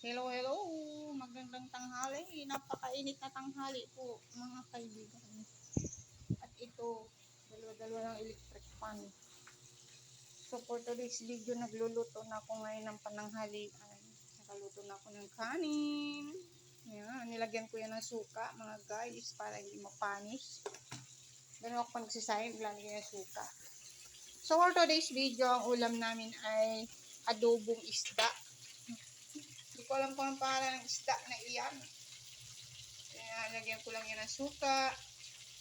Hello, hello! Magandang tanghali. Napakainit na tanghali po, mga kaibigan. At ito, dalawa-dalawa ng electric fan. So for today's video, nagluluto na ako ngayon ng pananghalian. Nakaluto na ako ng kanin. Yan, nilagyan ko yan ng suka, mga guys, para hindi mapanis. Ganun ako pag nagsisayang, naglalagay ng suka. So for today's video, ang ulam namin ay adobong isda. Ko alam kung anong pangalan ng isda na iyan. Kaya lagyan ko lang yan ng suka,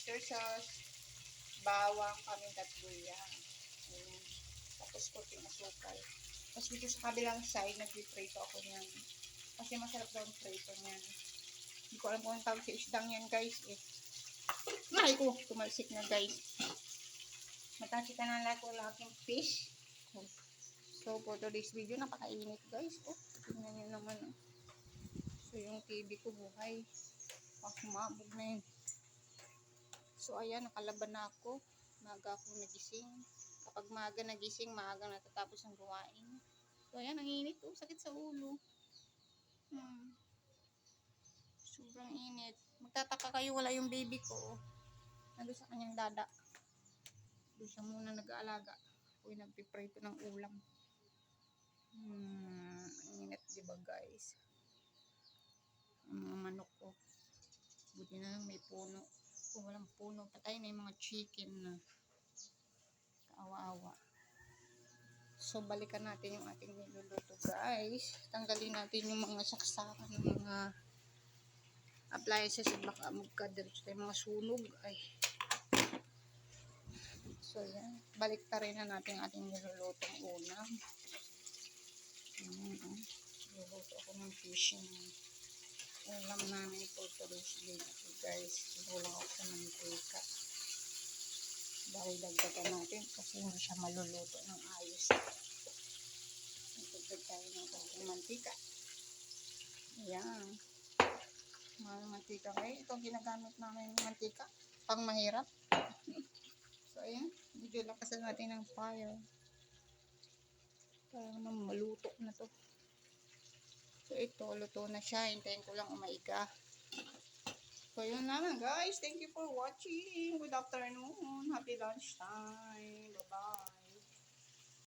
soy sauce, bawang, kaming tatluyan. Ayan. Tapos kunting asukal. Tapos dito sa kabilang side, nag-prito ako niyan. Kasi masarap daw ang prito niyan. Hindi ko alam kung anong tawag sa isdang yan, guys. Eh. Ay ko, tumalsik na, guys. Matachika na lahat ko lahat fish. So, for today's video, napakainit guys. Oh, tingnan nyo naman. Yung TV ko buhay. Ah, humabog na yun. So, ayan, nakalaban na ako. Maga ako nagising. Kapag maaga nagising, maaga natatapos ang gawain. So, ayan, ang init. Oh, sakit sa ulo. Hmm. Sobrang init. Magtataka kayo, wala yung baby ko. Oh. Nandun sa kanyang dada. Doon siya muna nag-aalaga. Ako'y nagpiprito ng ulam. Hmm, init, di ba guys? Ang mga manok ko. Buti na lang may puno. Kung walang puno, patay na yung mga chicken na kaawa-awa. So, balikan natin yung ating niluluto guys. Tanggalin natin yung mga saksakan ng mga appliances at baka magkadiretso tayo mga sunog. Ay. So, yan. Balik rin na natin ang ating nilulutong ulam. Ayan, oh. Luluto ako ng fishing. Ulam namin po day. Okay, guys. Sinulang ako sa mantika. Dahil dagdagan natin kasi hindi siya maluluto ng ayos. Nagdagdag tayo ng konting mantika. Ayan. Mahal mantika kayo. Ito ginagamit namin ng mantika. Pang mahirap. so, ayan. Medyo lakasan natin ng fire. Para naman maluto na to. So, ito, luto na siya. Hintayin ko lang umaiga. So, yun naman, guys. Thank you for watching. Good afternoon. Happy lunchtime.